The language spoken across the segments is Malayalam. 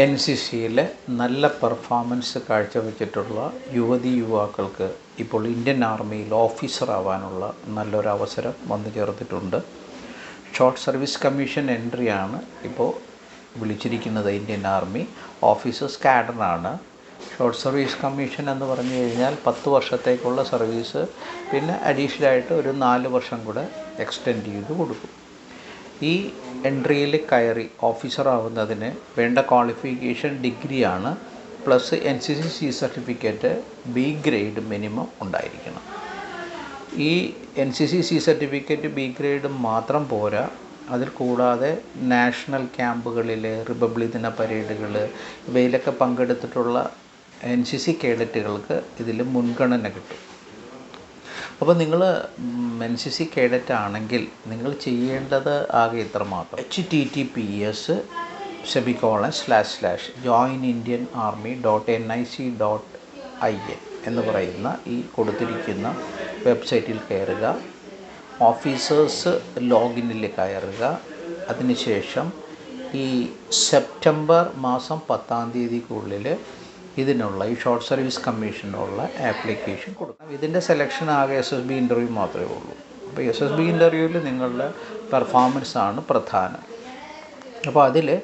എൻ സി സിയിലെ നല്ല പെർഫോമൻസ് കാഴ്ചവെച്ചിട്ടുള്ള യുവതി യുവാക്കൾക്ക് ഇപ്പോൾ ഇന്ത്യൻ ആർമിയിൽ ഓഫീസർ ആവാനുള്ള നല്ലൊരു അവസരം വന്നു ചേർന്നിട്ടുണ്ട് ഷോർട്ട് സർവീസ് കമ്മീഷൻ എൻട്രിയാണ് ഇപ്പോൾ വിളിച്ചിരിക്കുന്നത് ഇന്ത്യൻ ആർമി ഓഫീസേഴ്സ് കാഡറാണ് ഷോർട്ട് സർവീസ് കമ്മീഷൻ എന്ന് പറഞ്ഞു കഴിഞ്ഞാൽ പത്ത് വർഷത്തേക്കുള്ള സർവീസ് പിന്നെ അഡീഷണലായിട്ട് ഒരു നാല് വർഷം കൂടെ എക്സ്റ്റെൻഡ് ചെയ്ത് കൊടുക്കും. ഈ എൻട്രിയിൽ കയറി ഓഫീസർ ആവുന്നതിന് വേണ്ട ക്വാളിഫിക്കേഷൻ ഡിഗ്രിയാണ് plus N C C C certificate B grade minimum ഉണ്ടായിരിക്കണം. ഈ N C C C certificate B grade മാത്രം പോരാ അതിൽ കൂടാതെ നാഷണൽ ക്യാമ്പുകളിൽ റിപ്പബ്ലിക് ദിന പരേഡുകൾ ഇവയിലൊക്കെ പങ്കെടുത്തിട്ടുള്ള എൻ സി സി കേഡറ്റുകൾക്ക് ഇതിൽ മുൻഗണന കിട്ടും. അപ്പോൾ നിങ്ങൾ എൻ സി സി കേഡറ്റ് ആണെങ്കിൽ നിങ്ങൾ ചെയ്യേണ്ടത് ആകെ ഇത്ര മാത്രം H T T P S semicolon slash slash join Indian army dot N I C dot I N എന്ന് പറയുന്ന ഈ കൊടുത്തിരിക്കുന്ന വെബ്സൈറ്റിൽ കയറുക. ഓഫീസേഴ്സ് ലോഗിനിൽ കയറുക. അതിനുശേഷം ഈ സെപ്റ്റംബർ മാസം പത്താം തീയതിക്കുള്ളിൽ ഇതിനുള്ള ഈ ഷോർട്ട് സർവീസ് കമ്മീഷനുള്ള ആപ്ലിക്കേഷൻ കൊടുക്കാം ഇതിന്റെ സെലക്ഷൻ ആകെ എസ് എസ് ബി ഇന്റർവ്യൂ മാത്രമേ ഉള്ളൂ. അപ്പോൾ എസ് എസ് ബി ഇന്റർവ്യൂവിൽ നിങ്ങളുടെ പെർഫോമൻസ് ആണ് പ്രധാനം. അപ്പോൾ അതിൽ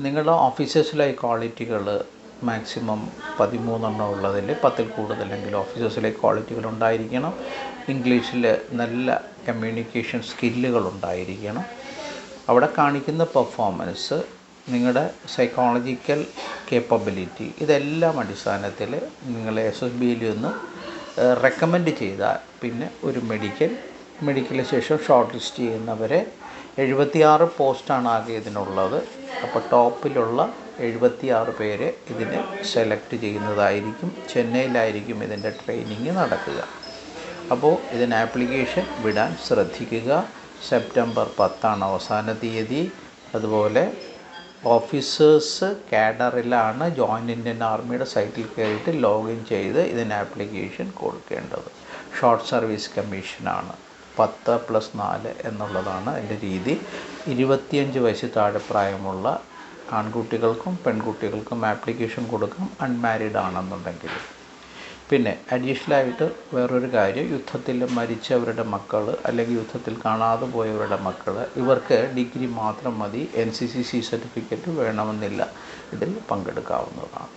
നിങ്ങളുടെ ഓഫീസേഴ്സിലെ ക്വാളിറ്റികൾ മാക്സിമം പതിമൂന്നെണ്ണം ഉള്ളതിൽ പത്തിൽ കൂടുതലെങ്കിലും ഓഫീസേഴ്സിലെ ക്വാളിറ്റികൾ ഉണ്ടായിരിക്കണം. ഇംഗ്ലീഷിൽ നല്ല കമ്മ്യൂണിക്കേഷൻ സ്കില്ലുകൾ ഉണ്ടായിരിക്കണം. അവിടെ കാണിക്കുന്ന പെർഫോമൻസ് നിങ്ങളുടെ സൈക്കോളജിക്കൽ കേപ്പബിലിറ്റി ഇതെല്ലാം അടിസ്ഥാനത്തിൽ നിങ്ങൾ എസ് എസ് ബിയിൽ ഒന്ന് റെക്കമെൻഡ് ചെയ്താൽ പിന്നെ ഒരു മെഡിക്കൽ മെഡിക്കലിന് ശേഷം ഷോർട്ട് ലിസ്റ്റ് ചെയ്യുന്നവരെ എഴുപത്തിയാറ് പോസ്റ്റാണ് ആകെ ഇതിനുള്ളത്. അപ്പോൾ ടോപ്പിലുള്ള എഴുപത്തിയാറ് പേരെ ഇതിന് സെലക്ട് ചെയ്യുന്നതായിരിക്കും. ചെന്നൈയിലായിരിക്കും ഇതിന്റെ ട്രെയിനിങ് നടക്കുക. അപ്പോൾ ഇതിന് ആപ്ലിക്കേഷൻ വിടാൻ ശ്രദ്ധിക്കുക. സെപ്റ്റംബർ പത്താണ് അവസാന തീയതി. അതുപോലെ ഓഫീസേഴ്സ് കാഡറിലാണ് ജോയിന്റ് ഇന്ത്യൻ ആർമിയുടെ സൈറ്റിൽ കയറിയിട്ട് ലോഗിൻ ചെയ്ത് ഇതിന് ആപ്ലിക്കേഷൻ കൊടുക്കേണ്ടത്. ഷോർട്ട് സർവീസ് കമ്മീഷനാണ്. പത്ത് പ്ലസ് നാല് എന്നുള്ളതാണ് അതിന്റെ രീതി. ഇരുപത്തിയഞ്ച് വയസ്സ് താഴെ പ്രായമുള്ള ആൺകുട്ടികൾക്കും പെൺകുട്ടികൾക്കും ആപ്ലിക്കേഷൻ കൊടുക്കാം. അൺമാരീഡ് ആണെന്നുണ്ടെങ്കിൽ പിന്നെ അഡീഷണലായിട്ട് വേറൊരു കാര്യം യുദ്ധത്തിൽ മരിച്ചവരുടെ മക്കൾ അല്ലെങ്കിൽ യുദ്ധത്തിൽ കാണാതെ പോയവരുടെ മക്കൾ ഇവർക്ക് ഡിഗ്രി മാത്രം മതി N C C C certificate വേണമെന്നില്ല. ഇതിൽ പങ്കെടുക്കാവുന്നതാണ്.